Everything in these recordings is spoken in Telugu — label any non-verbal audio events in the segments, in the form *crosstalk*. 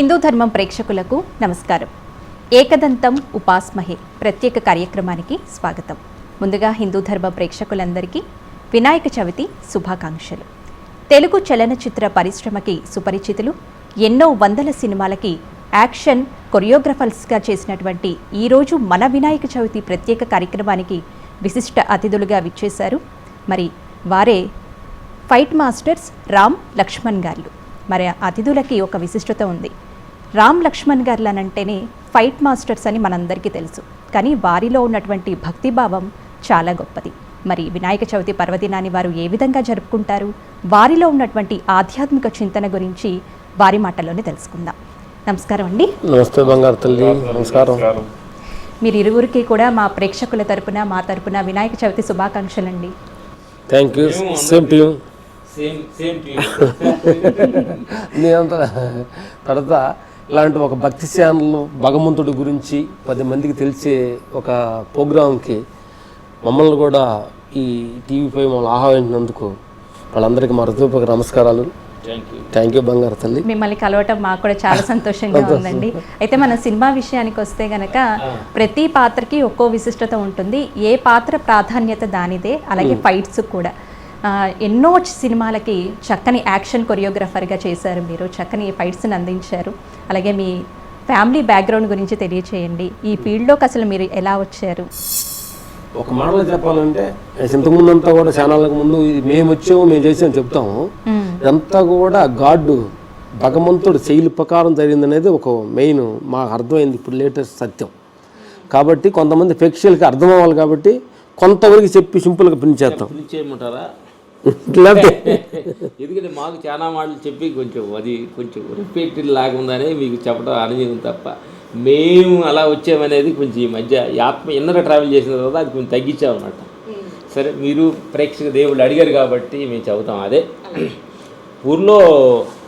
హిందూ ధర్మం ప్రేక్షకులకు నమస్కారం. ఏకదంతం ఉపాస్మహే ప్రత్యేక కార్యక్రమానికి స్వాగతం. ముందుగా హిందూ ధర్మ ప్రేక్షకులందరికీ వినాయక చవితి శుభాకాంక్షలు. తెలుగు చలనచిత్ర పరిశ్రమకి సుపరిచితులు ఎన్నో వందల సినిమాలకి యాక్షన్ కొరియోగ్రఫర్స్గా చేసినటువంటి ఈరోజు మన వినాయక చవితి ప్రత్యేక కార్యక్రమానికి విశిష్ట అతిథులుగా విచ్చేశారు. మరి వారే ఫైట్ మాస్టర్స్ రామ్ లక్ష్మణ్ గారు. మరి అతిథులకి ఒక విశిష్టత ఉంది. రామ్ లక్ష్మణ్ గారు అనంటేనే ఫైట్ మాస్టర్స్ అని మనందరికీ తెలుసు. కానీ వారిలో ఉన్నటువంటి భక్తిభావం చాలా గొప్పది. మరి వినాయక చవితి పర్వదినాన్ని వారు ఏ విధంగా జరుపుకుంటారు? వారిలో ఉన్నటువంటి ఆధ్యాత్మిక చింతన గురించి వారి మాటల్లోనే తెలుసుకుందాం. నమస్కారం అండి. నమస్తే బంగారు తల్లి. నమస్కారం. మీరు ఇరువురికి కూడా మా ప్రేక్షకుల తరపున మా తరపున Vinayaka Chavithi శుభాకాంక్షలండి. Thank you same to same same to నేనంతా తర్వాత ఇలాంటి ఒక భక్తి ఛానల్ భగవంతుడి గురించి పది మందికి తెలిసే ఒక ప్రోగ్రాంకి మమ్మల్ని కూడా ఈ టీవీపై మమ్మల్ని ఆహ్వానించినందుకు వాళ్ళందరికీ మా హృదయపూర్వక నమస్కారాలు. థ్యాంక్ యూ బంగారు తల్లి. మిమ్మల్ని కలవటం మాకు కూడా చాలా సంతోషంగా ఉందండి. అయితే మన సినిమా విషయానికి వస్తే గనక ప్రతి పాత్రకి ఒక్కో విశిష్టత ఉంటుంది. ఏ పాత్ర ప్రాధాన్యత దానిదే అలాగే ఫైట్స్ కూడా. ఎన్నో సినిమాలకి చక్కని యాక్షన్ కొరియోగ్రఫర్గా చేశారు మీరు. చక్కని ఫైట్స్ని అందించారు. అలాగే మీ ఫ్యామిలీ బ్యాక్గ్రౌండ్ గురించి తెలియచేయండి. ఈ ఫీల్డ్లోకి అసలు మీరు ఎలా వచ్చారు? ఒక మాటలో చెప్పాలంటే ఇంతకుముందు అంతా కూడా ఛానళ్ళకు ముందు మేము వచ్చాము మేము చేసాము చెప్తాము. ఇదంతా కూడా గాడ్ భగవంతుడు శైలి ప్రకారం జరిగిందనేది ఒక మెయిన్ మాకు అర్థమైంది ఇప్పుడు లేటెస్ట్ సత్యం. కాబట్టి కొంతమంది ప్రేక్షకులకి అర్థం అవ్వాలి కాబట్టి కొంతవరకు చెప్పి సింపుల్గా ప్రింట్ *laughs* ఎందుకంటే మాకు చాలా మాటలు చెప్పి కొంచెం అది కొంచెం రిపీటెడ్ లాగా ఉందని మీకు చెప్పడం అనుభవం తప్ప మేము అలా వచ్చామనేది కొంచెం ఈ మధ్య ఆత్మ ఎన్నర ట్రావెల్ చేసిన తర్వాత అది కొంచెం తగ్గించామన్నమాట. సరే మీరు ప్రేక్షక దేవుళ్ళు అడిగారు కాబట్టి మేము చెబుతాం అదే. ఊర్లో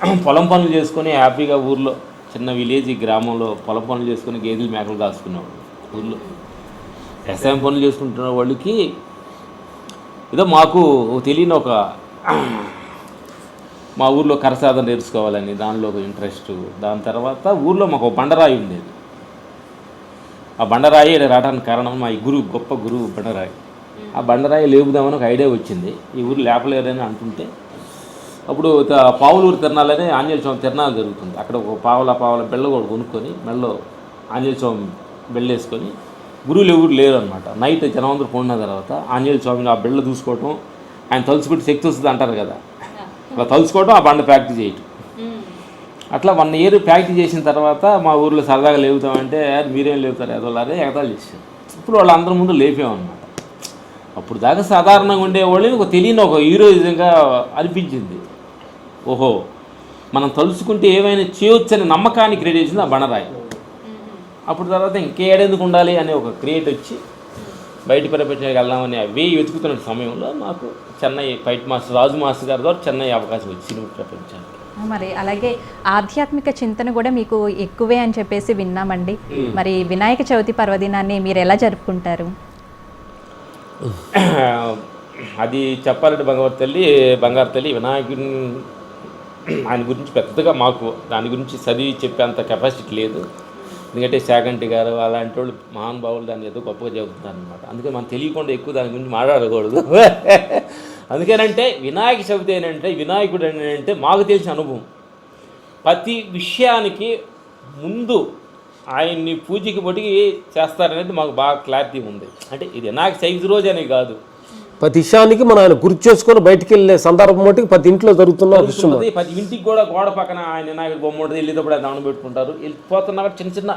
*clears throat* పొలం పనులు చేసుకొని హ్యాపీగా ఊర్లో చిన్న విలేజ్ గ్రామంలో పొలం పనులు చేసుకొని గేదెలు మేకలు కాసుకున్నాం ఊర్లో. వ్యవసాయం పనులు చేసుకుంటున్న వాళ్ళకి ఏదో మాకు తెలియని ఒక మా ఊర్లో కరసాధన నేర్చుకోవాలని దానిలో ఒక ఇంట్రెస్ట్ దాని తర్వాత ఊర్లో మాకు ఒక బండరాయి ఉండేది. ఆ బండరాయి రావడానికి కారణం మా ఈ గురువు గొప్ప గురువు బండరాయి. ఆ బండరాయి లేపుదామని ఒక ఐడియా వచ్చింది. ఈ ఊరు లేపలేరని అంటుంటే అప్పుడు పావులూరు తిరణాలనే ఆంజనేయ స్వామి తిరణాలు జరుగుతుంది. అక్కడ ఒక పావుల పావుల బెల్ల కూడా కొనుక్కొని మెళ్ళలో ఆంజనేయ స్వామి బెళ్ళేసుకొని గురువులు ఎవరు లేరు అనమాట నైట్ జనమందరూ పోయిన తర్వాత ఆంజనేయ స్వామిని ఆ బెళ్ళ చూసుకోవటం ఆయన తలుచుకుంటే శక్తి వస్తుంది అంటారు కదా. అలా తలుచుకోవటం ఆ బండ ప్రాక్టీస్ చేయటం. అట్లా వన్ ఇయర్ ప్రాక్టీస్ చేసిన తర్వాత మా ఊర్లో సరదాగా లేపుతామంటే "యార్, మీరేం లేపుతారు ఎదోలారే ఎగతాలు చేశారు. ఇప్పుడు వాళ్ళందరి ముందు లేపామన్నమాట. అప్పుడు దాకా సాధారణంగా ఉండేవాళ్ళని ఒక తెలియని ఒక హీరోయిజంగా అనిపించింది. ఓహో మనం తలుచుకుంటే ఏమైనా చేయొచ్చని నమ్మకాన్ని క్రియేట్ చేసింది ఆ బండరాయి. అప్పుడు తర్వాత ఇంకేడెందుకు ఉండాలి అనే ఒక క్రియేట్ వచ్చి బయట ప్రపంచానికి వెళ్దామని అవి వెతుకుతున్న సమయంలో నాకు Chennai fight master Raju master గారి ద్వారా చెన్నై అవకాశం వచ్చింది ప్రపంచానికి. మరి అలాగే ఆధ్యాత్మిక చింతన కూడా మీకు ఎక్కువే అని చెప్పేసి విన్నామండి. మరి వినాయక చవితి పర్వదినాన్ని మీరు ఎలా జరుపుకుంటారు? అది చెప్పాలంటే బంగారు తల్లి బంగారు తల్లి వినాయకుని ఆయన గురించి పెద్దగా మాకు దాని గురించి చదివి చెప్పేంత కెపాసిటీ లేదు. ఎందుకంటే శాగంటి గారు అలాంటి వాళ్ళు మహానుభావులు దాన్ని ఏదో గొప్పగా చెబుతున్నారు అనమాట అందుకే మనం తెలియకుండా ఎక్కువ దాని గురించి మాట్లాడకూడదు. *laughs* అందుకేనంటే వినాయక చవితి ఏంటంటే వినాయకుడు అంటే మాకు తెలిసిన అనుభవం. ప్రతి విషయానికి ముందు ఆయన్ని పూజకి పొడిగి చేస్తారనేది మాకు బాగా క్లారిటీ ఉంది. అంటే ఇది వినాయక చవితి రోజు అనే కాదు. ప్రతి విషయానికి మనం ఆయన గుర్తు చేసుకొని బయటికి వెళ్ళే సందర్భం మటుకు ప్రతి ఇంట్లో జరుగుతున్న విషయం ప్రతి ఇంటికి కూడా గోడ పక్కన ఆయన వినాయకుడు బొమ్మ ఉంటుంది వెళ్ళేటప్పుడు ఆయన దండం పెట్టుకుంటారు. వెళ్ళిపోతున్నా చిన్న చిన్న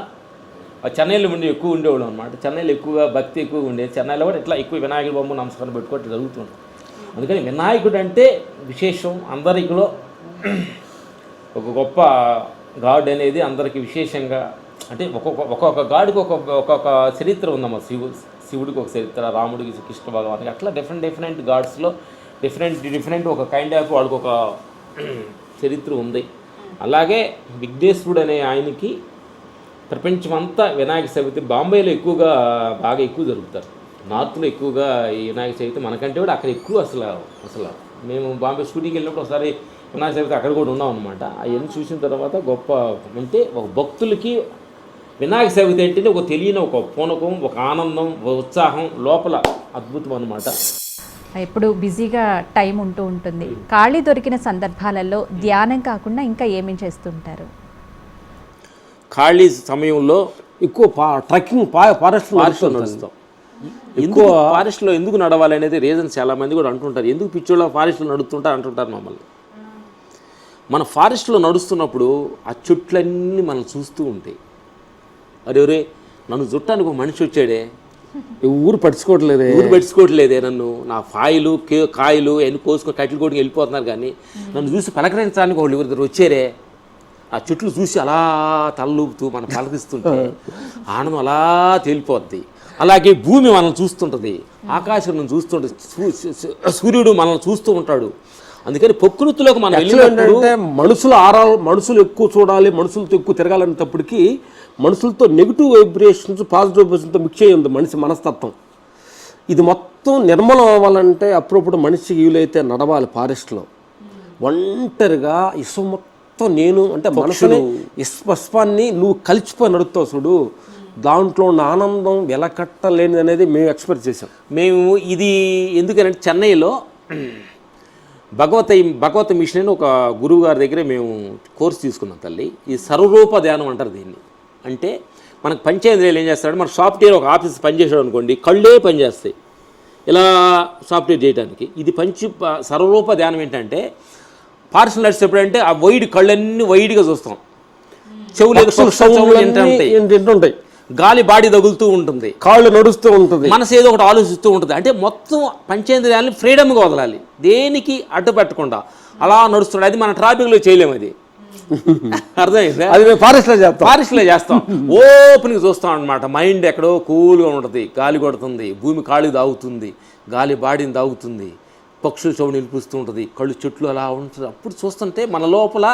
ఆ చెన్నైలో ఉండి ఎక్కువ ఉండేవాడు అనమాట చెన్నైలో ఎక్కువగా భక్తి ఎక్కువగా ఉండేది. చెన్నైలో కూడా ఇట్లా ఎక్కువ వినాయకుడి బొమ్మ నమస్కారం పెట్టుకోవట్టు జరుగుతుంది. అందుకని వినాయకుడు అంటే విశేషం. అందరిలో ఒక గొప్ప గాడ్ అనేది అందరికి విశేషంగా అంటే ఒక్కొక్క ఒక్కొక్క గాడికి ఒక్కొక్క ఒక్కొక్క చరిత్ర ఉందమ్మా శివు శివుడికి ఒక చరిత్ర రాముడికి కృష్ణ భగవానికి అట్లా డిఫరెంట్ డిఫరెంట్ గాడ్స్లో డిఫరెంట్ డిఫరెంట్ ఒక కైండ్ ఆఫ్ వాళ్ళకి ఒక *clears throat* చరిత్ర ఉంది. అలాగే విఘ్నేశ్వరుడు అనే ఆయనకి ప్రపంచమంతా వినాయక చవితి బాంబేలో ఎక్కువగా బాగా ఎక్కువ జరుగుతారు. నార్త్లో ఎక్కువగా ఈ వినాయక చవితి మనకంటే కూడా అక్కడ ఎక్కువ అసలు అసలు మేము బాంబే షూటింగ్కి వెళ్ళినప్పుడు ఒకసారి వినాయక చవితి అక్కడ కూడా ఉన్నాం అనమాట అవన్నీ చూసిన తర్వాత గొప్ప అంటే ఒక భక్తులకి వినాయక చవితి అంటేనే ఒక తెలియని ఒక పూనకం ఒక ఆనందం ఒక ఉత్సాహం లోపల అద్భుతం అనమాట ఎప్పుడు బిజీగా టైం ఉంటూ ఉంటుంది. ఖాళీ దొరికిన సందర్భాలలో ధ్యానం కాకుండా ఇంకా ఏమేం చేస్తుంటారు ఖాళీ సమయంలో ఎక్కువ పా ట్రెక్కింగ్ పా ఫారెస్ట్ ఫారెస్ట్లో నడుస్తాం ఎందుకు ఫారెస్ట్లో ఎందుకు నడవాలి అనేది రీజన్ చాలా మంది కూడా అంటుంటారు. ఎందుకు పిచ్చోళ్ళ ఫారెస్ట్లో నడుస్తుంటారు అంటుంటారు మమ్మల్ని. మన ఫారెస్ట్లో నడుస్తున్నప్పుడు ఆ చెట్లన్నీ మనం చూస్తూ ఉంటాయి. అరే నన్ను చుట్టానికి ఒక మనిషి వచ్చాడే. ఊరు పట్టించుకోవట్లేదే. ఊరు పెట్టుకోవట్లేదే నన్ను. నా ఫాయిలు కే కాయలు ఎన్ని కోసుకొని కట్టెలు కొట్టుకు వెళ్ళిపోతున్నారు కానీ నన్ను చూసి పలకరించడానికి వాళ్ళు ఎవరిద్దరు వచ్చారే. ఆ చెట్లు చూసి అలా తలలూపుతూ మనం పలకరిస్తుంటే *laughs* ఆనందం అలా తేలిపోద్ది. అలాగే భూమి మనల్ని చూస్తుంటుంది. ఆకాశం చూస్తుంటుంది. సూర్యుడు మనల్ని చూస్తూ ఉంటాడు. అందుకని ప్రకృతిలోకి మనం ఏంటంటే మనుషుల ఆరాలు మనుషులు ఎక్కువ చూడాలి మనుషులతో ఎక్కువ తిరగాలనేటప్పటికి మనుషులతో నెగిటివ్ వైబ్రేషన్స్ పాజిటివ్ వైబ్రేషన్తో మిక్స్ అయ్యి ఉంది మనిషి మనస్తత్వం. ఇది మొత్తం నిర్మలం అవ్వాలంటే అప్పుడప్పుడు మనిషికి వీలైతే నడవాలి ఫారెస్ట్లో ఒంటరిగా ఇసుక మొత్తం నేను అంటే మనసుని ఇస్పస్పాన్ని నువ్వు కలిసిపోయి నడుస్తావు చూడు. దాంట్లో ఉన్న ఆనందం వెలకట్టలేనిది అనేది మేము ఎక్స్పెక్ట్ చేసాం మేము ఇది ఎందుకంటే చెన్నైలో భగవత భగవత మిషన్ అని ఒక గురువు గారి దగ్గర మేము కోర్స్ తీసుకున్నాం తల్లి. ఈ సర్వరూప ధ్యానం అంటారు దీన్ని. అంటే మనకు పంచేంద్రియాలు ఏం చేస్తాడు మన సాఫ్ట్వేర్ ఒక ఆఫీస్ పనిచేసాడు అనుకోండి కళ్ళే పనిచేస్తాయి ఇలా సాఫ్ట్వేర్ చేయడానికి ఇది పంచి సర్వరూప ధ్యానం ఏంటంటే పార్సల్ నడిచి ఎప్పుడంటే ఆ వైడ్ కళ్ళన్నీ వైడ్గా చూస్తాం. చెవులు ఉంటాయి. గాలి బాడీ తగులుతూ ఉంటుంది. కాళ్ళు నడుస్తూ ఉంటుంది. మనసు ఏదో ఒకటి ఆలోచిస్తూ ఉంటుంది. అంటే మొత్తం పంచేంద్రియాలని ఫ్రీడమ్గా వదలాలి. దేనికి అడ్డు పెట్టకుండా అలా నడుస్తున్నాడు. అది మన ట్రాఫిక్లో చేయలేము అది. *laughs* అర్థమైందా? అది మేము ఫారెస్ట్లో చేస్తాం. ఫారెస్ట్లో చేస్తాం. ఓపెన్గా చూస్తాం అనమాట మైండ్ ఎక్కడో కూల్గా ఉంటుంది. గాలి కొడుతుంది. భూమి కాళి తాగుతుంది. గాలి బాడీని తాగుతుంది. పక్షుల చెవు నిలిపిస్తూ ఉంటుంది కళ్ళు చెట్లు అలా ఉంటుంది. అప్పుడు చూస్తుంటే మన లోపల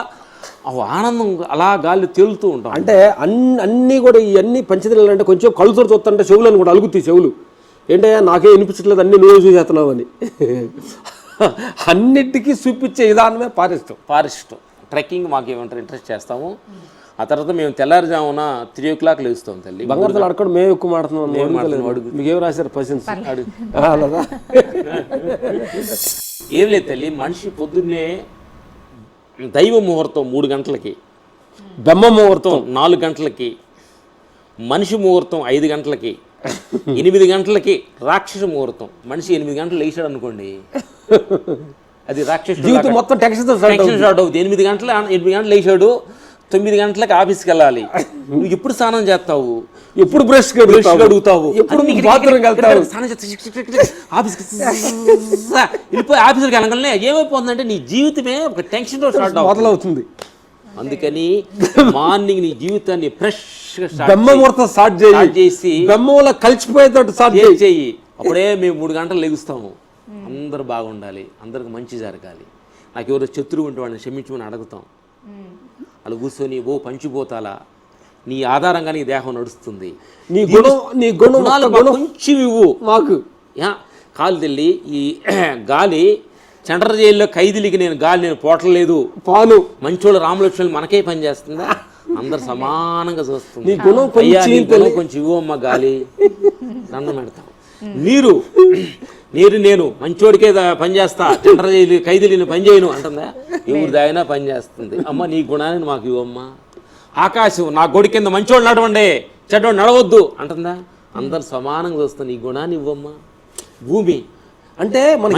ఆనందం అలా గాలి తేలుతూ ఉంటాం అంటే అన్ని అన్నీ కూడా ఇవన్నీ పంచదినాలు అంటే కొంచెం కళ్ళుతో చూస్తుంటే చెవులను కూడా అలుగుతాయి చెవులు. ఏంటయ్యా నాకే వినిపించట్లేదు. అన్ని నువ్వే చూసేస్తున్నావు అని *laughs* అన్నిటికీ చూపించే విధానమే పారిస్తాం ఫారెస్ట్ ట్రెక్కింగ్ మాకు ఏమంటారు ఇంట్రెస్ట్ చేస్తాము. ఆ తర్వాత మేము తెల్లారుజామున త్రీ ఓ క్లాక్ లేస్తాం తల్లి. బంగారుతో అడగడం మేము ఎక్కువ మాడుతున్నాం మీకేం రాశారు పర్సన్స్ అలాగా ఏం లేదు తల్లి మనిషి పొద్దున్నే దైవ ముహూర్తం మూడు గంటలకి బెమ్మ ముహూర్తం ముహూర్తం నాలుగు గంటలకి మనిషి ముహూర్తం ఐదు గంటలకి ఎనిమిది గంటలకి రాక్షస ముహూర్తం. మనిషి ఎనిమిది గంటలు లేచాడు అనుకోండి. అది రాక్షస జీవితం మొత్తం start టెన్షన్ స్టార్ట్ అవుతుంది ఎనిమిది గంటల ఎనిమిది గంటలు లేచాడు. తొమ్మిది గంటలకు ఆఫీస్కి వెళ్ళాలి. నువ్వు ఎప్పుడు స్నానం చేస్తావు? ఎప్పుడు బ్రష్ బ్రష్ అడుగుతావు? ఎప్పుడు బాత్రూమ్కి వెళ్తావు? స్నానం చేస్తా ఆఫీస్కి వెళ్ళిపోయి ఆఫీస్కి వెళ్ళగానే ఏమైపోతుందంటే నీ జీవితమే ఒక టెన్షన్తో స్టార్ట్ అవుతుంది. మొదలవుతుంది. అందుకని మార్నింగ్ నీ జీవితాన్ని ఫ్రెష్గా బెమ్మ ముహూర్తం స్టార్ట్ చేసి బెమ్మలో కలిసిపోయేటట్టు స్టార్ట్ చేయి? అప్పుడే మేము మూడు గంటలు లెగుస్తాము. అందరూ బాగుండాలి అందరికి మంచి జరగాలి. నాకు ఎవరో శత్రువు ఉంటే వాడిని క్షమించమని అడుగుతాం. అలా కూర్చొని ఓ పంచిపోతాలా? నీ ఆధారంగా నీ దేహం నడుస్తుంది. నీ గుణం నీ గుణం గుణాలు ఒక్క మాకు. ఇవ్వు కాలు తెల్లి ఈ *clears throat* గాలి చండ్ర జైల్లో ఖైదీలకి నేను గాలి నేను పోవట్లేదు పాలు. మంచోళ్ళు రామలక్ష్మణులు మనకే పని చేస్తుందా? అందరు సమానంగా చూస్తుంది. నీ గుణం కొంచెం కొంచెం ఇవ్వమ్మ గాలి. దండం పెడతాం. నీరు నీరు నేను మంచోడికే దా- పని చేస్తా చండ్ర జైలు ఖైదీలు పని చేయను అంటుందా? ఎవరు దాయినా పని చేస్తుంది అమ్మ నీ గుణాన్ని మాకు ఇవ్వమ్మా. ఆకాశం నా గొడి కింద మంచోడు నడవండి చెడ్డోడు నడవద్దు అంటుందా? అందరు సమానంగా చూస్తాం నీ గుణాన్ని ఇవ్వమ్మా. భూమి. అంటే మన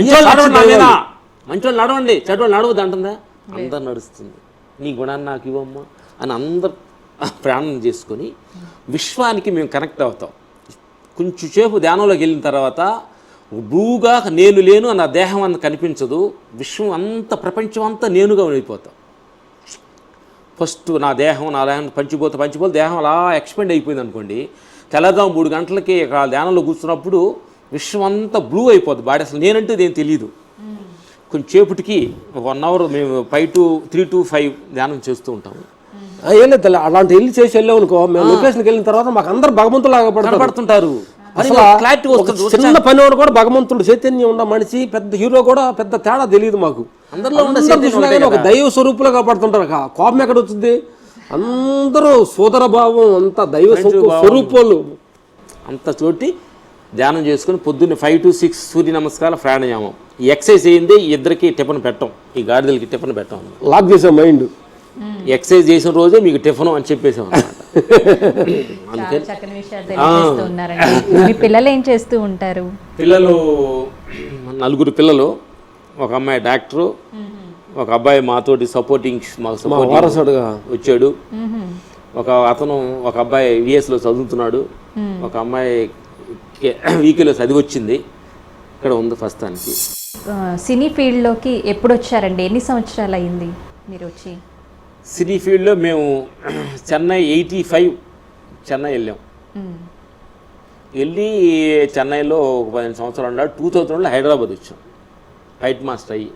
మంచోళ్ళు నడవండి చెడ్డోళ్ళు నడవద్దు అంటుందా? అందరు నడుస్తుంది. నీ గుణాన్ని నాకు ఇవ్వమ్మా అని అందరు ప్రాణం చేసుకొని విశ్వానికి మేము కనెక్ట్ అవుతాం. కొంచెం సేపు ధ్యానంలోకి వెళ్ళిన తర్వాత బ్లూగా నేను లేను అన్న దేహం అంత కనిపించదు. విశ్వం అంత ప్రపంచం అంతా నేనుగా వెళ్ళిపోతాం ఫస్ట్ నా దేహం నా దేహం పంచిపోతే పంచిపోతే దేహం అలా ఎక్స్పెండ్ అయిపోయింది అనుకోండి. తెల్లదాం మూడు గంటలకి ఇక్కడ ధ్యానంలో కూర్చున్నప్పుడు విశ్వం అంతా బ్లూ అయిపోద్ది. బాడీ అసలు నేనంటే ఇదేం తెలియదు కొంచెంసేపటికి వన్ అవర్ మేము five to three to five ధ్యానం చేస్తూ ఉంటాము ఏం తల్లి అలాంటి వెళ్ళి చేసి వెళ్ళాం అనుకో మేము లొకేషన్కి వెళ్ళిన తర్వాత మాకు అందరు భగవంతులాగా పడతారు. వస్తుంది. చిన్న పనివాడు కూడా భగవంతుడు చైతన్యం ఉన్న మనిషి పెద్ద హీరో కూడా పెద్ద తేడా తెలియదు మాకు. అందరిలో ఒక. దైవ స్వరూపులుగా పడుతుంటారు. కోపం ఎక్కడ వచ్చింది అందరూ సోదర భావం అంతా దైవ స్వరూ- స్వరూపాలు. అంత చోటి ధ్యానం చేసుకుని పొద్దున్నే ఫైవ్ టు సిక్స్ సూర్య నమస్కారం ప్రాణాయామం. ఎక్సర్సైజ్ అయింది ఇద్దరికి టిఫిన్ పెట్టం. ఈ గాడిదలకి టిఫిన్ పెట్టం. లాక్ చేసే మైండ్ ఎక్సర్సైజ్ చేసిన రోజే మీకు టిఫిన్ అని చెప్పేసాం అన్నమాట. చాలా చక్కని విషయాలు తెలియజేస్తూ ఉన్నారండి. మీ పిల్లలు ఏం చేస్తూ ఉంటారు? పిల్లలు నలుగురు పిల్లలు ఒక అమ్మాయి డాక్టరు ఒక అబ్బాయి మాతోటి సపోర్టింగ్ మాకు వారసుడుగా. వచ్చాడు. ఒక అతను ఒక అబ్బాయి విఎస్లో చదువుతున్నాడు. ఒక అమ్మాయి వీకేలో చదివి వచ్చింది. ఇక్కడ ఉంది ప్రస్తుతానికి సినీ ఫీల్డ్లోకి ఎప్పుడు వచ్చారండి? ఎన్ని సంవత్సరాలు అయింది మీరు వచ్చి? సినీ ఫీల్డ్లో మేము *clears throat* చెన్నై ఎయిటీ ఫైవ్ చెన్నై వెళ్ళాం. వెళ్ళి చెన్నైలో ఒక పదిహేను సంవత్సరాలు ఉన్నాడు టూ థౌజండ్లో హైదరాబాద్ వచ్చాం. ఫైట్ మాస్టర్ అయ్యి.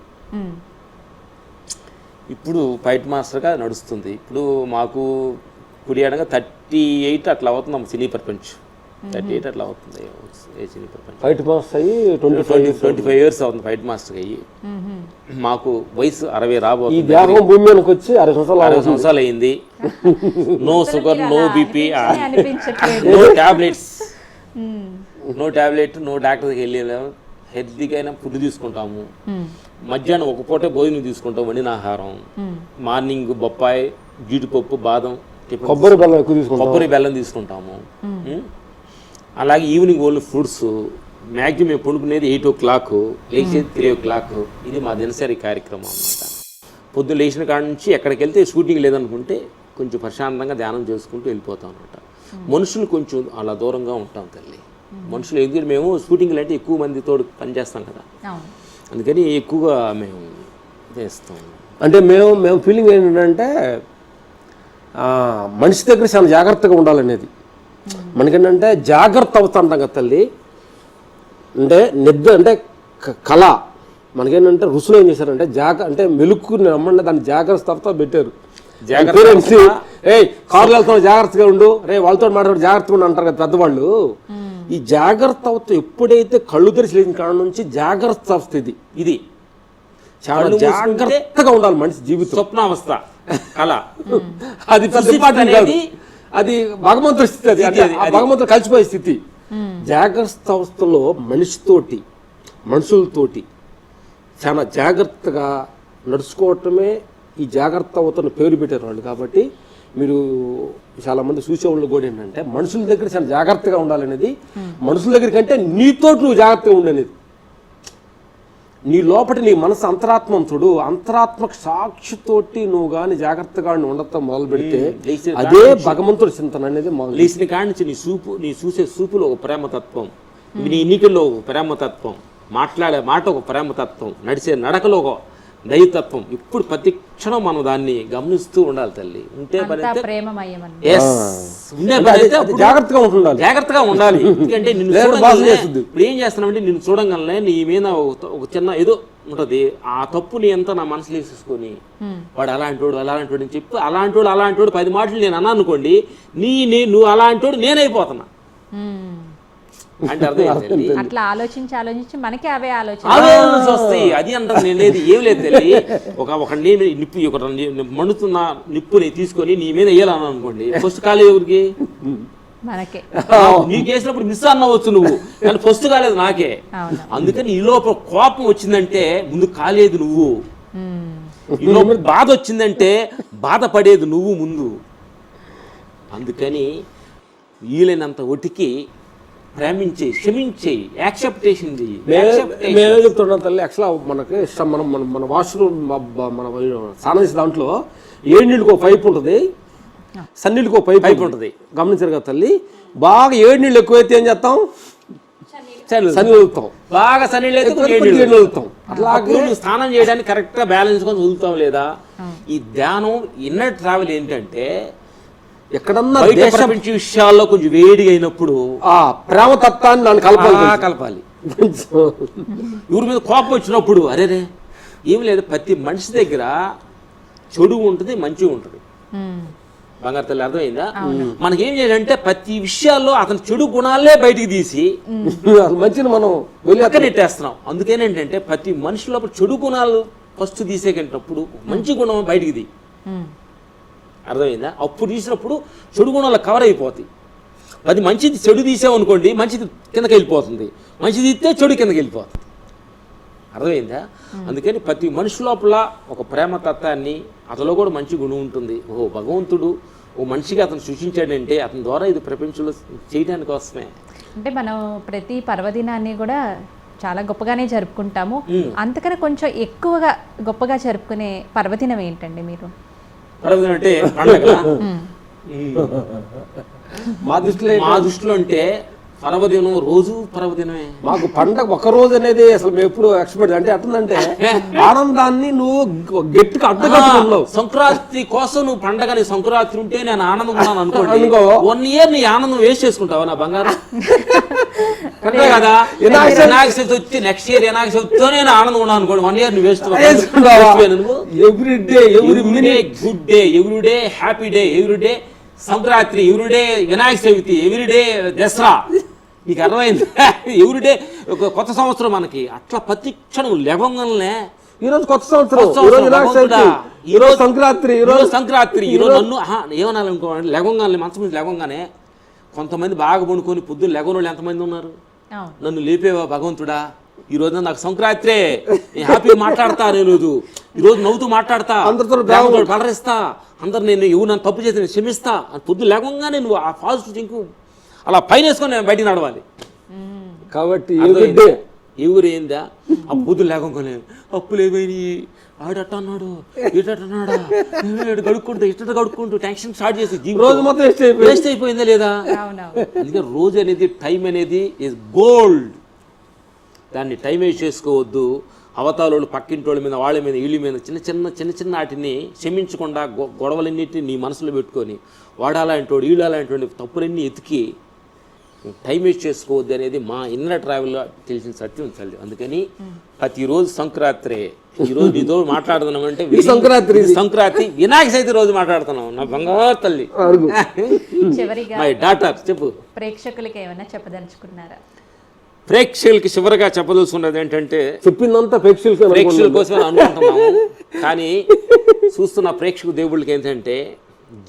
ఇప్పుడు ఫైట్ మాస్టర్గా నడుస్తుంది. ఇప్పుడు మాకు కుడి అనగా థర్టీ ఎయిట్ అట్లా అవుతుంది సినీ ప్రపంచం. థర్టీ ఎయిట్ అట్లా అవుతుంది. ఫైట్ పాస్ అయ్యి twenty twenty twenty five years అవుతుంది ఫైట్ మాస్టర్గా అయ్యి. మాకు వయసు అరవై ఈ రాబోతుంది దేహం భూమి మీదకి వచ్చి అరవై సంవత్సరాలు అరవై సంవత్సరాలు అయింది. No sugar no BP no tablets. No tablet no డాక్టర్కి వెళ్ళి హెల్తీగా అయినా ఫుడ్ తీసుకుంటాము. మధ్యాహ్నం ఒక పూట భోజనం తీసుకుంటాం వండిన ఆహారం. మార్నింగ్ బొప్పాయి జీడిపప్పు బాదం కొబ్బరి బెల్లం కొబ్బరి బెల్లం తీసుకుంటాము? అలాగే ఈవినింగ్ ఓన్లీ ఫ్రూట్స్. మ్యాక్సిమం మేము పడుకునేది ఎయిట్ ఓ క్లాక్ లేచేది త్రీ ఓ క్లాక్. ఇది మా దినసరి కార్యక్రమం అన్నమాట. పొద్దున లేచిన కాడ నుంచి ఎక్కడికి వెళ్తే షూటింగ్ లేదనుకుంటే కొంచెం ప్రశాంతంగా ధ్యానం చేసుకుంటూ వెళ్ళిపోతాం అనమాట మనుషులు కొంచెం అలా దూరంగా ఉంటాం తల్లి. మనుషులు ఎందుకంటే మేము షూటింగ్లు అంటే ఎక్కువ మందితో పనిచేస్తాం కదా. అవును. అందుకని ఎక్కువగా మేము చేస్తాం అంటే మేము మేము ఫీలింగ్ ఏంటంటే ఆ, మనిషి దగ్గర చాలా జాగ్రత్తగా ఉండాలనేది. మనకేంటంటే జాగ్రత్త అవుతా అంటాం కదా తల్లి. అంటే నిద్ర అంటే కళ. మనకేంటంటే ఋషులు ఏం చేశారంటే జాగ అంటే మెలుక్కు నమ్మండి దాన్ని జాగ్రత్తతో పెట్టారు. జాగ్రత్త పేరెంట్స్ ఏ కార్లు వెళ్తాం జాగ్రత్తగా ఉండు. రే వాళ్ళతో మాట్లాడు జాగ్రత్తగా ఉండు అంటారు కదా పెద్దవాళ్ళు. ఈ జాగ్రత్త అవస్థ ఎప్పుడైతే కళ్ళు తెరిచి లేచిన కాడ నుంచి జాగ్రత్త అవస్థ ఇది ఇది. చాలా జాగ్రత్తగా ఉండాలి మనిషి జీవితం. స్వప్నావస్థ కళ. అది అది భగవంతుడి స్థితి అది. అంటే. భగవంతుడు కలిసిపోయే స్థితి. జాగ్రత్త అవస్థలో మనిషితోటి మనుషులతోటి చాలా జాగ్రత్తగా నడుచుకోవటమే ఈ జాగ్రత్త అవతను పేరు పెట్టారు వాళ్ళు. కాబట్టి మీరు చాలా మంది చూసేవాళ్ళు కూడా ఏంటంటే మనుషుల దగ్గర చాలా జాగ్రత్తగా ఉండాలనేది మనుషుల దగ్గర కంటే నీతోటి నువ్వు జాగ్రత్తగా ఉండనేది నీ లోపటి నీ మనసు అంతరాత్మం చూడు అంతరాత్మక సాక్షితోటి నువ్వు గాని జాగ్రత్తగా ఉండటం మొదలు పెడితే అదే భగవంతుడి చింతన అనేది మొదలు లేచిన కాడి నుంచి నీ చూపు నీ చూసే చూపులో ఒక ప్రేమతత్వం. నీ ఎన్నికల్లో ఒక ప్రేమతత్వం. మాట్లాడే మాట ఒక ప్రేమతత్వం. నడిచే నడకలో ఒక దైవతత్వం ఇప్పుడు ప్రతి క్షణం మనం దాన్ని గమనిస్తూ ఉండాలి తల్లి. ఉంటే జాగ్రత్తగా ఉంటుండాలి జాగ్రత్తగా ఉండాలి. *laughs* ఎందుకంటే నిన్ను. ఇప్పుడు ఏం చేస్తున్నామంటే నిన్ను చూడంగానే నీ మీద ఒక- ఒక చిన్న ఏదో ఉంటది. ఆ తప్పుని ఎంత నా మనసులో వేసేసుకొని వాడు అలాంటోడు అలాంటోడు అని చెప్పి అలాంటోడు అలాంటోడు పది మాటలు నేను అన్నా అనుకోండి నీ నీ నువ్వు అలాంటోడు నేనైపోతున్నా. మ్మ్. అంటే అర్థం ఏంటండి? అట్లా ఆలోచించి ఆలోచించి మనకే అవే ఆలోచన వస్తాయి. అది అంటాను నేను లేదు ఏం లేదు తెలియ ఒక ఒక నేను నిప్పు ఒక మండుతున్న నిప్పుని తీసుకొని నీ మీద వేయాలను అనుకోండి. ఫస్ట్ కాలేదు ఎవరికి? మనకే. నీకు వేసినప్పుడు మిస్ అన్నవచ్చు నువ్వు. కానీ ఫస్ట్ కాలేదు నాకే. అందుకని ఈ లోపల కోపం వచ్చిందంటే ముందు కాలేదు నువ్వు. ఈ లోపల బాధ వచ్చిందంటే బాధపడేది నువ్వు ముందు. అందుకని వీలైనంత ఒటికి ప్రేమించే క్షమించే యాక్సెప్టేషన్. మేమే చెప్తున్నాం తల్లి యాక్చువల్ మనకి ఇష్టం మనం మన మన వాష్రూమ్ మన స్నానం చేసే దాంట్లో ఏడు నీళ్ళకి ఒక పైప్ ఉంటుంది. సన్నీళ్ళకి ఒక పైప్ పైప్ ఉంటుంది. గమనించారు కదా తల్లి? బాగా ఏడు నీళ్ళు ఎక్కువైతే ఏం చేస్తాం. సన్ని వదులుతాం. బాగా సన్ని వదులుతాం. అట్లా నువ్వు స్నానం చేయడానికి కరెక్ట్గా బ్యాలెన్స్ కొని వదులుతాం లేదా? ఈ ధ్యానం ఇన్నర్ ట్రావెల్ ఏంటంటే ఎక్కడన్నా దేశ విషయాల్లో కొంచెం వేడిగా అయినప్పుడు ఆ ప్రేమ తత్వాన్ని దాన్ని కలపాలి. కలపాలి. ఎవరి మీద కోపం వచ్చినప్పుడు అరే రే ఏం లేదు ప్రతి మనిషి దగ్గర చెడు ఉంటుంది మంచి ఉంటుంది. బంగారు తల్లి అర్థమైందా? మనకి ఏం చేయాలంటే ప్రతి విషయాల్లో అతని చెడు గుణాలే బయటికి తీసి అసలు మంచిని మనం వెళ్ళి పక్కన నెట్టేస్తున్నాం అందుకేనేంటంటే ప్రతి మనిషి లోపల చెడు గుణాలు ఫస్ట్ తీసేకంటప్పుడు మంచి గుణం బయటికి తీ. అర్థమైందా? అప్పుడు తీసినప్పుడు చెడు గుణాలు కవర్ అయిపోతాయి. అది మంచిది చెడు తీసామనుకోండి మంచిది కిందకి వెళ్ళిపోతుంది. మంచిది ఇస్తే చెడు కిందకి వెళ్ళిపోతుంది. అర్థమైందా? అందుకని ప్రతి మనిషి లోపల ఒక ప్రేమ తత్వాన్ని అతలో కూడా మంచి గుణం ఉంటుంది. ఓ భగవంతుడు ఓ మనిషిగా అతను సృష్టించాడంటే అతని ద్వారా ఇది ప్రపంచంలో చేయడానికి కోసమే. అంటే మనం ప్రతి పర్వదినాన్ని కూడా చాలా గొప్పగానే జరుపుకుంటాము. అంతకన్నా కొంచెం ఎక్కువగా గొప్పగా జరుపుకునే పర్వదినం ఏంటండి మీరు? పండగ ఉమ్. మా దృష్టిలో మా దృష్టిలో అంటే పర్వదినం రోజు పర్వదినమే. మాకు పండగ ఒక రోజు అనేది అసలు మేము ఎప్పుడు ఎక్స్పెక్ట్ అంటే ఎట్టుందంటే ఆనందాన్ని నువ్వు గట్టిగా అడ్డగట్టుకున్నావు సంక్రాంతి కోసం నువ్వు పండగని సంక్రాంతి ఉంటే నేను ఆనందం ఉన్నాను అనుకోండి. అనుకో. వన్ ఇయర్ నీ ఆనందం వేస్ట్ చేసుకుంటావా నా బంగారం? *laughs* కరెక్టే కదా? వినాయక చవితి- వినాయక చవితి వచ్చి నెక్స్ట్ ఇయర్ వినాయక చవితితో నేను ఆనందం ఉన్నాను అనుకోండి. వన్ ఇయర్ నువ్వు? Waste every day every day good day every day happy day every day Sankranti every day Vinayaka Chavithi every day Dasara. నీకు అర్థమైంది ఎవ్రీ డే ఒక కొత్త సంవత్సరం మనకి అట్లా ప్రతి క్షణం లెవంగానే ఈ రోజు కొత్త సంవత్సరం ఈ రోజు సంక్రాంతి ఈ రోజు సంక్రాంతి ఈ రోజు నన్ను ఆహా, ఏమనాలనుకోండి లెగంగానే మంచం మీద లెగంగానే కొంతమంది బాగా పడుకొని పొద్దున్న లెగని వాళ్ళు ఎంతమంది ఉన్నారు అవును నన్ను లేపేవా భగవంతుడా ఈ రోజు నాకు సంక్రాంత్రే నేను హ్యాపీగా మాట్లాడతా ఈ రోజు ఈ రోజు నవ్వుతూ మాట్లాడతా అందరితో పలరిస్తా అందరు నేను ఎవరు నన్ను తప్పు చేసి నేను క్షమిస్తా అని పొద్దు లేకుండానే నువ్వు ఆ పాజిటివ్ థింక్ అలా పైన వేసుకొని నేను బయటికి నడవాలి. కాబట్టి ఎవ్రీ డే అర్థమైందా? ఎవరు ఏందా? ఆ పొద్దు లేకుండానే అప్పులు ఏమైనాయి? ఆడట అన్నాడు ఇటట అన్నాడా? ఇటు గడుక్కుంటూ ఇట్ట గడుక్కుంటూ టెన్షన్ స్టార్ట్ చేసి రోజు మొత్తం వేస్ట్ అయిపోయింది. వేస్ట్ అయిపోయిందా లేదా? అందుకే రోజు అనేది టైం అనేది ఇస్ గోల్డ్ దాన్ని టైం వేస్ట్ చేసుకోవద్దు. అవతారాలు పక్కింటోళ్ళ మీద వాళ్ళ మీద వీళ్ళ మీద చిన్న చిన్న చిన్న చిన్న వాటిని క్షమించకుండా గొ- గొడవలన్నిటిని నీ మనసులో పెట్టుకొని వాడాలంటోడు వీడాలంటోడు తప్పులన్నీ ఎతికి టైం వేస్ట్ చేసుకోవద్దు అనేది మా ఇన్నర్ ట్రావెల్లో తెలిసిన సత్యం తల్లి అందుకని ప్రతిరోజు సంక్రాంతి ఈ రోజు నీతో మాట్లాడుతున్నామంటే ఈ సంక్రాంతి సంక్రాంతి వినాయక చవితి రోజు మాట్లాడుతున్నాం నా బంగారు తల్లి మై డాటర్ చెప్పు. ప్రేక్షకులకి ఏమైనా చెప్పదలుచుకున్నారా? ప్రేక్షకులకి చివరిగా చెప్పదలుచుకున్నది ఏంటంటే చెప్పిందంతా ప్రేక్షకులకి ప్రేక్షకుల కోసమే అనుకుంటున్నాము. కానీ చూస్తున్న ప్రేక్షకు దేవుళ్ళకి ఏంటంటే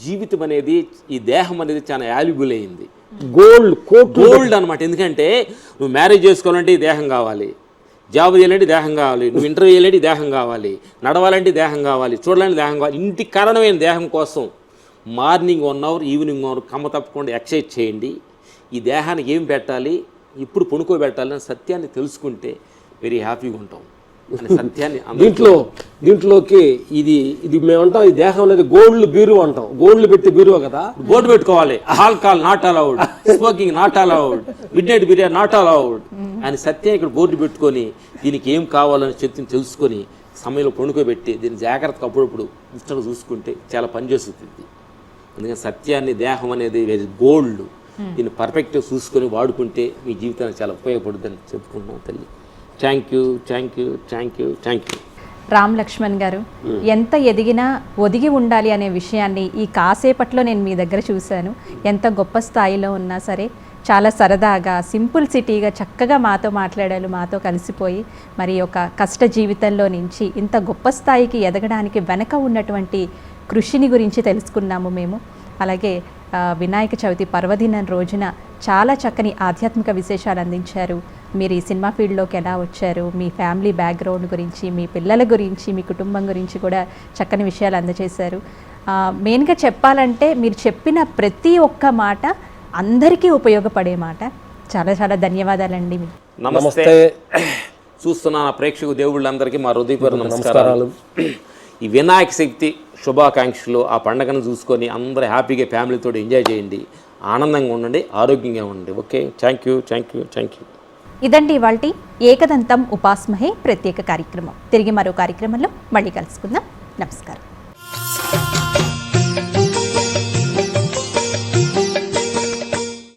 జీవితం అనేది ఈ దేహం అనేది చాలా వాల్యుబుల్ అయింది. గోల్డ్ గోల్డ్ అనమాట ఎందుకంటే నువ్వు మ్యారేజ్ చేసుకోవాలంటే ఈ దేహం కావాలి. జాబ్ చేయాలంటే దేహం కావాలి. నువ్వు ఇంటర్వ్యూ చేయాలంటే దేహం కావాలి. నడవాలంటే దేహం కావాలి. చూడాలంటే దేహం కావాలి. ఇంటి కారణమైన దేహం కోసం morning one hour evening one hour కమ్మ తప్పకుండా ఎక్సర్సైజ్ చేయండి. ఈ దేహానికి ఏం పెట్టాలి? ఇప్పుడు పడుకోబెట్టాలి అని సత్యాన్ని తెలుసుకుంటే వెరీ హ్యాపీగా ఉంటాం. సత్యాన్ని దీంట్లో దీంట్లోకి ఇది ఇది మేము అంటాం ఈ దేహం అనేది గోల్డ్ బీరు అంటాం. గోల్డ్ పెట్టి బీరువా కదా? బోర్డు పెట్టుకోవాలి. Alcohol not allowed smoking not allowed midnight biryani not allowed అని సత్యం ఇక్కడ బోర్డు పెట్టుకొని దీనికి ఏం కావాలని చెప్తే తెలుసుకొని సమయంలో పండుకోబెట్టి దీన్ని జాగ్రత్తగా అప్పుడప్పుడు ఇష్టం చూసుకుంటే చాలా పనిచేస్తుంది. అందుకని సత్యాన్ని దేహం అనేది గోల్డ్. దీన్ని పర్ఫెక్ట్గా చూసుకొని వాడుకుంటే మీ జీవితానికి చాలా ఉపయోగపడుతుందని చెప్పుకుంటున్నాం తల్లి. Thank you thank you thank you thank you Ram Lakshman గారు ఎంత ఎదిగినా ఒదిగి ఉండాలి అనే విషయాన్ని ఈ కాసేపట్లో నేను మీ దగ్గర చూశాను. ఎంత గొప్ప స్థాయిలో ఉన్నా సరే చాలా సరదాగా సింపుల్ సిటీగా చక్కగా మాతో మాట్లాడారు మాతో కలిసిపోయి మరి ఒక కష్ట జీవితంలో నుంచి ఇంత గొప్ప స్థాయికి ఎదగడానికి వెనక ఉన్నటువంటి కృషిని గురించి తెలుసుకున్నాము మేము. అలాగే వినాయక చవితి పర్వదినం రోజున చాలా చక్కని ఆధ్యాత్మిక విశేషాలు అందించారు. మీరు ఈ సినిమా ఫీల్డ్లోకి ఎలా వచ్చారు? మీ ఫ్యామిలీ బ్యాక్గ్రౌండ్ గురించి మీ పిల్లల గురించి మీ కుటుంబం గురించి కూడా చక్కని విషయాలు అందజేశారు. ఆ, మెయిన్గా చెప్పాలంటే మీరు చెప్పిన ప్రతి ఒక్క మాట అందరికీ ఉపయోగపడే మాట. చాలా చాలా ధన్యవాదాలండి నమస్తే. చూస్తున్న ప్రేక్షకు దేవుళ్ళందరికీ మా హృదయపూర్వక నమస్కారాలు. ఈ వినాయక శక్తి శుభాకాంక్షలు ఆ పండగను చూసుకొని అందరూ హ్యాపీగా ఫ్యామిలీతో ఎంజాయ్ చేయండి. ఆనందంగా ఉండండి ఆరోగ్యంగా ఉండండి. Okay? Thank you thank you thank you. ఇదండి ఇవాళ ఏకదంతం ఉపాస్మహే ప్రత్యేక కార్యక్రమం. తిరిగి మరో కార్యక్రమంలో మళ్ళీ కలుసుకుందాం. నమస్కారం.